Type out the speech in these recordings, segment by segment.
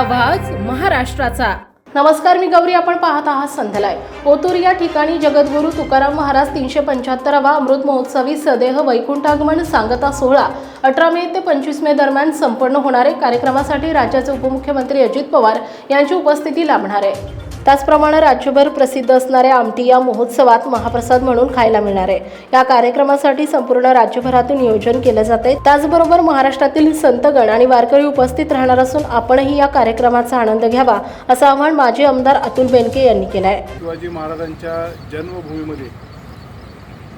आवाज महाराष्ट्राचा. नमस्कार मी गौरी. आपण पाहत आहात संध्यालय ओतूर या ठिकाणी जगद्गुरू तुकाराम महाराज तीनशे पंच्याहत्तरावा अमृत महोत्सवी सदेह वैकुंठागमन सांगता सोहळा अठरा मे ते पंचवीस मे दरम्यान संपन्न होणारे कार्यक्रमासाठी राज्याचे उपमुख्यमंत्री अजित पवार यांची उपस्थिती लाभणार आहे. त्याचप्रमाणे राज्यभर प्रसिद्ध असणाऱ्या आमटी या महोत्सवात महाप्रसाद म्हणून खायला मिळणार. आहे या कार्यक्रमासाठी संपूर्ण राज्यभरातून नियोजन केलं जात. आहे त्याचबरोबर महाराष्ट्रातील संतगण आणि वारकरी उपस्थित राहणार असून आपणही या कार्यक्रमाचा आनंद घ्यावा असं आवाहन माजी आमदार अतुल बेनके यांनी केलं आहे शिवाजी महाराजांच्या जन्मभूमीमध्ये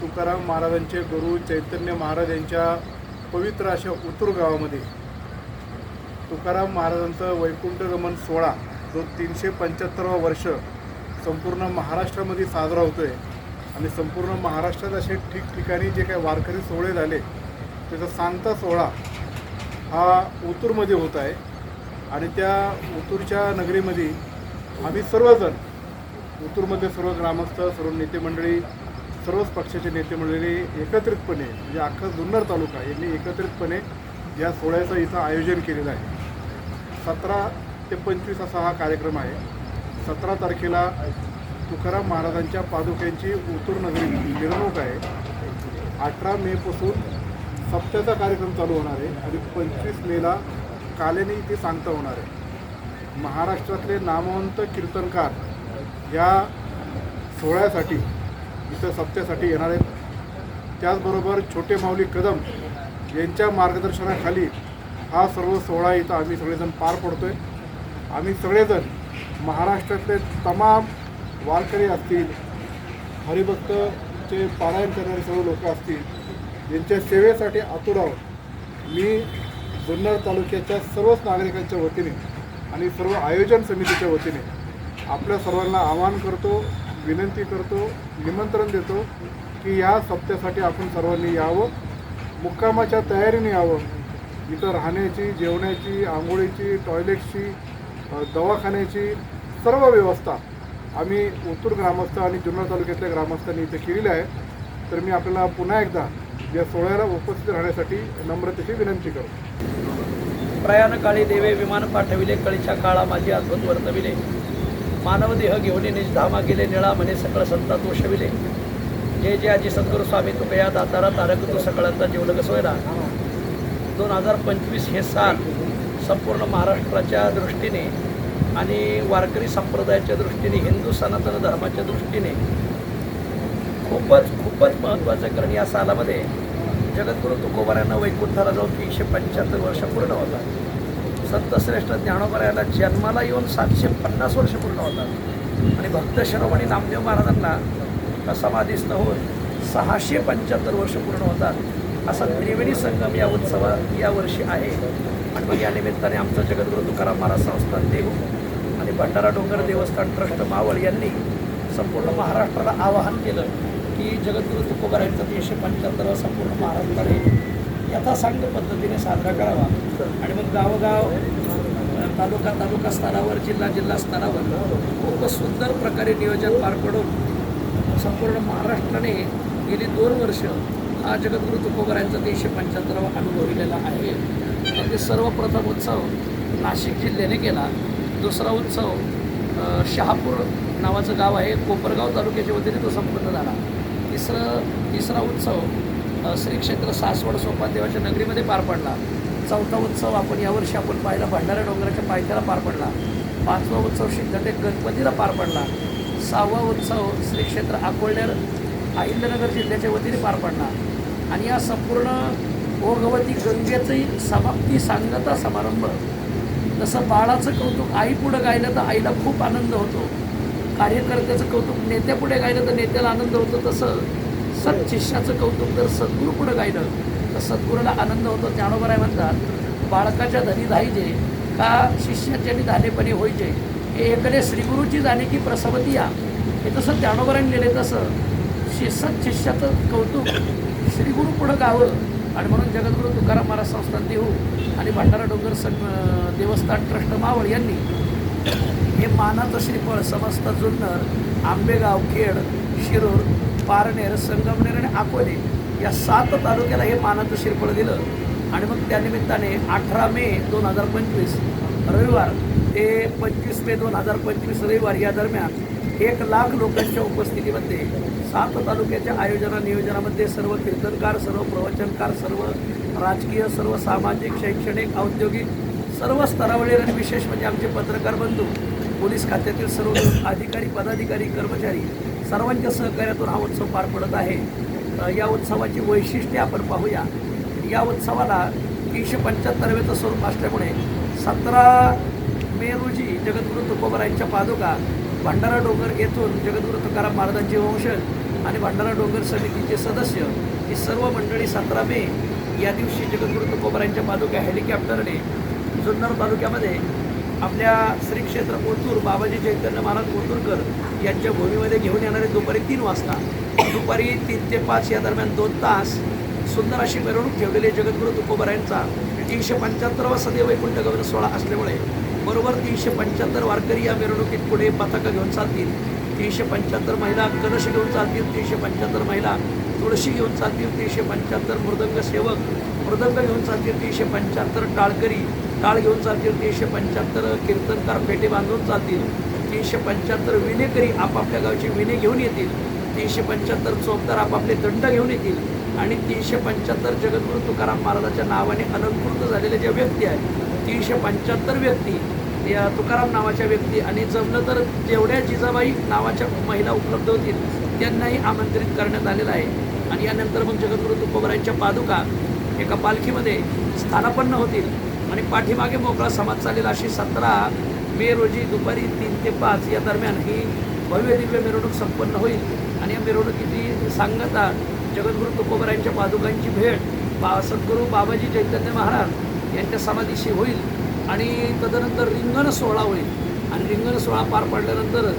तुकाराम महाराजांचे गुरु चैतन्य महाराज यांच्या पवित्र अशा उतूर गावामध्ये तुकाराम महाराजांचं वैकुंठगमन सोहळा जो तीनशे पंच्याहत्तरावा वर्ष संपूर्ण महाराष्ट्रामध्ये साजरा होतो आहे आणि संपूर्ण महाराष्ट्रात असे ठिकठिकाणी जे काही वारकरी सोहळे झाले त्याचा सांगता सोहळा हा उतूरमध्ये होत आहे. आणि त्या उतूरच्या नगरीमध्ये आम्ही सर्वजण उतूरमध्ये सर्व ग्रामस्थ सर्व नेते मंडळी सर्वच पक्षाचे नेते मंडळी एकत्रितपणे म्हणजे अख्खा जुन्नर तालुका यांनी एकत्रितपणे या सोहळ्याचं इथं आयोजन केलेलं आहे. सतरा ते पंचवीस असा हा कार्यक्रम आहे. सतरा तारखेला तुकाराम महाराजांच्या पादुक्यांची उतूर नगरी मिरवणूक आहे. अठरा मेपासून सप्त्याचा कार्यक्रम चालू होणार आहे आणि पंचवीस मेला कालेनी इथे सांगता होणार आहे. महाराष्ट्रातले नामवंत कीर्तनकार या सोहळ्यासाठी इथं सप्त्यासाठी येणार आहेत. त्याचबरोबर छोटे माऊली कदम यांच्या मार्गदर्शनाखाली हा सर्व सोहळा इथं आम्ही सगळेजण पार पडतो आहे आम्ही सगळेजण महाराष्ट्रातले तमाम वारकरी असतील हरिभक्तचे पारायण करणारे सर्व लोक असतील यांच्या सेवेसाठी आतुर आहोत. मी जुन्नर तालुक्याच्या सर्वच नागरिकांच्या वतीने आणि सर्व आयोजन समितीच्या वतीने आपल्या सर्वांना आवाहन करतो विनंती करतो निमंत्रण देतो की या सप्त्यासाठी आपण सर्वांनी यावं मुक्कामाच्या तयारीने यावं. इथं राहण्याची जेवण्याची आंघोळीची टॉयलेटची दवाखान्याची सर्व व्यवस्था आम्ही उत्तूर ग्रामस्थ आणि जुन्नर तालुक्यातल्या ग्रामस्थांनी इथे केलेली आहे. तर मी आपल्याला पुन्हा एकदा या सोहळ्याला उपस्थित राहण्यासाठी नम्रतेची विनंती करतो. प्रयाणकाळी देवे विमान पाठविले कळीच्या काळा माझी अद्भुत वर्तविले. मानव देह घेऊन निज धामा गेले निळा म्हणे सकळ संता तोषविले जे जे आजी सद्गुरू स्वामी तू दातारा तारक तू सकळांचा जीवलग सोयरा दोन हजार पंचवीस हे साल संपूर्ण महाराष्ट्राच्या दृष्टीने आणि वारकरी संप्रदायाच्या दृष्टीने हिंदू सनातन धर्माच्या दृष्टीने खूपच खूपच महत्त्वाचं कारण या सालामध्ये जगद्गुरू तुकोबारायांना वैकुंठाला जाऊन तीनशे पंच्याहत्तर वर्ष पूर्ण होतात संतश्रेष्ठ ज्ञानोबरायाला जन्माला येऊन सातशे पन्नास वर्ष पूर्ण होतात. आणि भक्त शिरोमणी नामदेव महाराजांना समाधीस्थ होऊन सहाशे पंच्याहत्तर वर्ष पूर्ण होतात. असा त्रिवेणी संगम या उत्सवा या वर्षी आहे. आणि मग या निमित्ताने आमचं जगद्गुरू तुकाराम महाराज संस्थान देऊ आणि भंडारा डोंगर देवस्थान ट्रस्ट मावळ यांनी संपूर्ण महाराष्ट्राला आवाहन केलं की जगद्गुरू तुकोबारायांचा तीनशे पंच्याहत्तरावा संपूर्ण महाराष्ट्राने यथासांग पद्धतीने साजरा करावा. आणि मग गावोगाव तालुका तालुका स्तरावर जिल्हा जिल्हा स्तरावर खूप सुंदर प्रकारे नियोजन पार पडून संपूर्ण महाराष्ट्राने गेली दोन वर्ष जगद्गुरू तुकोबारायांचा तीनशे पंच्याहत्तरावा अनुभवलेला आहे. त्यातील सर्वप्रथम उत्सव नाशिक जिल्ह्याने केला. दुसरा उत्सव शहापूर नावाचं गाव आहे. कोपरगाव तालुक्याच्या वतीने तो संपन्न झाला. तिसरं तिसरा उत्सव श्री क्षेत्र सासवड सोपानदेवाच्या नगरीमध्ये पार पडला. चौथा उत्सव आपण यावर्षी आपण पाहिला भंडारा डोंगराच्या पायथ्याला पार पडला. पाचवा उत्सव सिद्धटेक गणपतीला पार पडला. सहावा उत्सव श्री क्षेत्र अकोळनेर अहिल्यानगर जिल्ह्याच्या वतीने पार पडला. आणि या संपूर्ण ओघवती गंगेचंही समाप्ती सांगता समारंभ. जसं बाळाचं कौतुक आई पुढं गायलं तर आईला खूप आनंद होतो. कार्यकर्त्याचं कौतुक नेत्यापुढे गायलं तर नेत्याला आनंद होतो. तसं सत्शिष्याचं कौतुक जर सद्गुरू पुढं गायलं तर सद्गुरूला आनंद होतो. ज्ञानोबराय म्हणतात बाळकाच्या धनी धायजे का शिष्याच्या धानेपणे होईजे हे एकडे श्रीगुरूची जाणे की प्रसवती या. हे तसं ज्ञानोबराने लिहिले तसं शि शिष्याचं कौतुक श्रीगुरु पुढं गावं आणि म्हणून जगद्गुरू तुकाराम महाराज संस्थान देहू आणि भंडारा डोंगर सं देवस्थान ट्रस्ट मावळ यांनी हे मानाचं श्रीफळ समस्त जुन्नर आंबेगाव खेड शिरूर पारनेर संगमनेर आणि अकोले या सात तालुक्याला हे मानाचं श्रीफळ दिलं. आणि मग त्यानिमित्ताने अठरा मे दोन हजार पंचवीस रविवार ते पंचवीस मे दोन हजार पंचवीस रविवार या दरम्यान एक लाख लोकांच्या उपस्थितीमध्ये सात तालुक्याच्या आयोजना नियोजनामध्ये सर्व कीर्तनकार सर्व प्रवचनकार सर्व राजकीय सर्व सामाजिक शैक्षणिक औद्योगिक सर्व स्तरावरील आणि विशेष म्हणजे आमचे पत्रकार बंधू पोलीस खात्यातील सर्व अधिकारी पदाधिकारी कर्मचारी सर्वांच्या सहकार्यातून हा उत्सव पार पडत आहे. या उत्सवाची वैशिष्ट्ये आपण पाहूया. या उत्सवाला तीनशे पंच्याहत्तरवेचं स्वरूप असल्यामुळे सतरा मे रोजी जगद्गुरू तुकोबरायांच्या पादुका भंडारा डोंगर येथून जगद्गुरू तुकाराम महाराजांचे वंशज आणि भंडारा डोंगर समितीचे सदस्य ही सर्व मंडळी सतरा मे या दिवशी जगद्गुरू तुकोबरांच्या पादुका हेलिकॉप्टरने जुन्नर तालुक्यामध्ये आपल्या श्री क्षेत्र कोथूर बाबाजी चैतन्य महाराज कोथूरकर यांच्या भूमीमध्ये घेऊन येणारे दुपारी तीन वाजता दुपारी तीन ते पाच या दरम्यान दोन तास सुंदर अशी मिरवणूक ठेवलेली जगद्गुरु जगद्गुरू तुकोबरायांचा. तीनशे पंच्याहत्तरावा सदैव वैकुंठ गमन सोहळा असल्यामुळे बरोबर तीनशे पंच्याहत्तर वारकरी या मिरवणुकीत पुढे पताका घेऊन चालतील. तीनशे पंच्याहत्तर महिला कलश घेऊन चालतील. तीनशे पंच्याहत्तर महिला तुळशी घेऊन चालतील. तीनशे पंच्याहत्तर मृदंग सेवक मृदंग घेऊन चालतील. तीनशे पंच्याहत्तर टाळकरी टाळ घेऊन चालतील. तीनशे पंच्याहत्तर कीर्तनकार पेटे बांधून चालतील. तीनशे पंच्याहत्तर विनेकरी आपापल्या गावचे विने घेऊन येतील. तीनशे पंच्याहत्तर चोपदार आपापले दंड घेऊन येतील. आणि तीनशे पंच्याहत्तर जगद्गुरू तुकाराम महाराजाच्या नावाने अलंकृत झालेले जे व्यक्ती आहेत तीनशे पंच्याहत्तर व्यक्ती या तुकाराम नावाच्या व्यक्ती आणि जमलं तर जेवढ्या जिजाबाई नावाच्या महिला उपलब्ध होतील त्यांनाही आमंत्रित करण्यात आलेलं आहे. आणि यानंतर मग जगद्गुरू तुकोबरायांच्या पादुका एका पालखीमध्ये स्थानापन्न होतील. आणि पाठीमागे मोकळा समाज चालेल अशी सतरा मे रोजी दुपारी तीन ते पाच या दरम्यान ही भव्य दिव्य मिरवणूक संपन्न होईल. आणि या मिरवणुकीची सांगता जगद्गुरू तुकोबरायांच्या पादुकांची भेट बा सद्गुरू बाबाजी चैतन्य महाराज यांच्या समाधीशी होईल आणि तदनंतर रिंगण सोहळा होईल. आणि रिंगण सोहळा पार पडल्यानंतर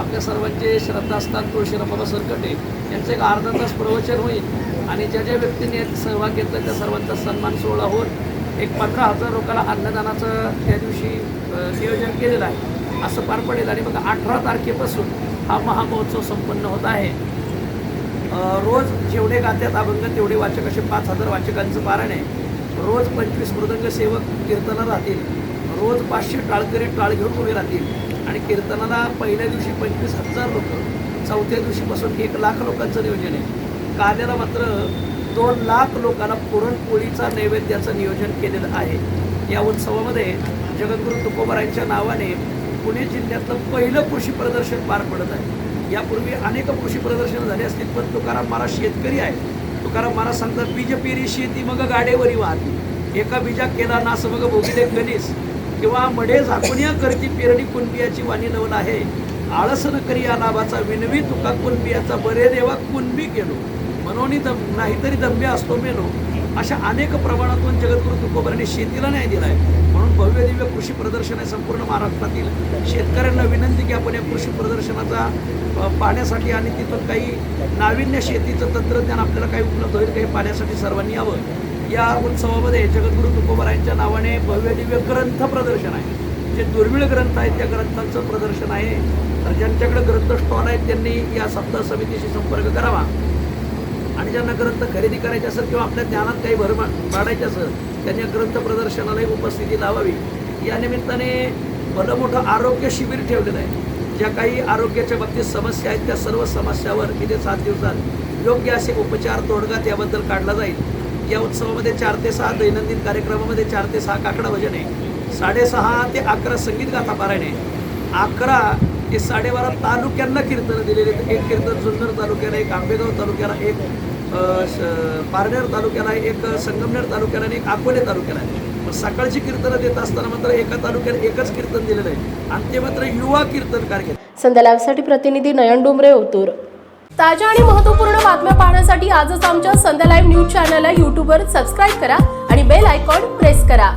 आपल्या सर्वांचे श्रद्धास्थान तुळशीरामबाबा सरकटे यांचं एक अर्धा तास प्रवचन होईल. आणि ज्या ज्या व्यक्तींनी यात सहभाग घेतला त्या सर्वांचा सन्मान सोहळा होत एक पंधरा हजार लोकांना अन्नदानाचं त्या दिवशी नियोजन केलेलं आहे. असं पार पडेल. आणि मग अठरा तारखेपासून हा महामहोत्सव संपन्न होत आहे. रोज जेवढे गात्यात अभंग तेवढे वाचक असे पाच हजार वाचकांचं पारण आहे. रोज पंचवीस मृदंग सेवक कीर्तनाला राहतील. रोज पाचशे टाळकरी टाळ घेऊन उभे राहतील. आणि कीर्तनाला पहिल्या दिवशी पंचवीस हजार लोक चौथ्या दिवशीपासून एक लाख लोकांचं नियोजन आहे. काल्याला मात्र दोन लाख लोकांना पुरणपोळीचा नैवेद्याचं नियोजन केलेलं आहे. या उत्सवामध्ये जगद्गुरू तुकोबरायांच्या नावाने पुणे जिल्ह्यातलं पहिलं कृषी प्रदर्शन पार पडत आहे. यापूर्वी अनेक कृषी प्रदर्शनं झाली असतील पण तुकाराम महाराज शेतकरी आहे तुकाराम महाराज सांगतात बीज पेरी शेती मग गाडेवरी वाहती. एका बीजा केला नास मग भोगिले गणेश. किंवा मढे झाकुनिया करती पेरणी कुणबियाची वाणी नवल आहे. आळसन करी या लाभाचा विनवी तुका कुणबियाचा बरे देवा कुणबी केलो. म्हणून दम नाहीतरी दंबे असतो मेलो. अशा अनेक प्रमाणातून जगद्गुरु तुकोबरांनी शेतीला न्याय दिला आहे भव्य दिव्य कृषी प्रदर्शन आहे संपूर्ण महाराष्ट्रातील. शेतकऱ्यांना विनंती की आपण या कृषी प्रदर्शनाचा पाहण्यासाठी आणि तिथून काही नाविन्य शेतीचं तंत्रज्ञान आपल्याला काही उपलब्ध होईल काही पाहण्यासाठी सर्वांनी यावं. या उत्सवामध्ये जगद्गुरू तुकोबरायांच्या नावाने भव्य दिव्य ग्रंथ प्रदर्शन आहे. जे दुर्मिळ ग्रंथ आहेत त्या ग्रंथांचं प्रदर्शन आहे. तर ज्यांच्याकडे ग्रंथ स्टॉल आहेत त्यांनी या सप्ताह समितीशी संपर्क करावा. आणि ज्यांना ग्रंथ खरेदी करायचे असेल किंवा आपल्या ज्ञानात काही भर पाडायचे असेल त्यांच्या ग्रंथ प्रदर्शनालाही उपस्थिती लावावी. या निमित्ताने भलं मोठं आरोग्य शिबिर ठेवलेलं आहे. ज्या काही आरोग्याच्या बाबतीत समस्या आहेत त्या सर्व समस्यावर गेले सात दिवसात योग्य असे उपचार तोडगा त्याबद्दल काढला जाईल. या उत्सवामध्ये चार ते सहा दैनंदिन कार्यक्रमामध्ये चार ते सहा काकडा भजन आहे. साडेसहा ते अकरा संगीत गाथा पारायण आहे. अकरा ते साडेबारा तालुक्यांना कीर्तनं दिलेले आहेत. एक कीर्तन जुन्नर तालुक्याला एक आंबेगाव तालुक्याला एक पारनेर तालुक्याला एक संगमनेर तालुक्याला आणि एक अकोले तालुक्याला आहे. सकाळची कीर्तनं देत असताना मात्र एका तालुक्यात एकच कीर्तन दिलेलं आहे. आणि ते मात्र युवा कीर्तनकार घेतात संध्या प्रतिनिधी नयन डोंबरे ओतूर ताज्या आणि महत्त्वपूर्ण बातम्या पाहण्यासाठी आजच आमच्या संध्या लाईव्ह न्यूज चॅनलला यूट्यूबवर सबस्क्राईब करा आणि बेल आयकॉन प्रेस करा.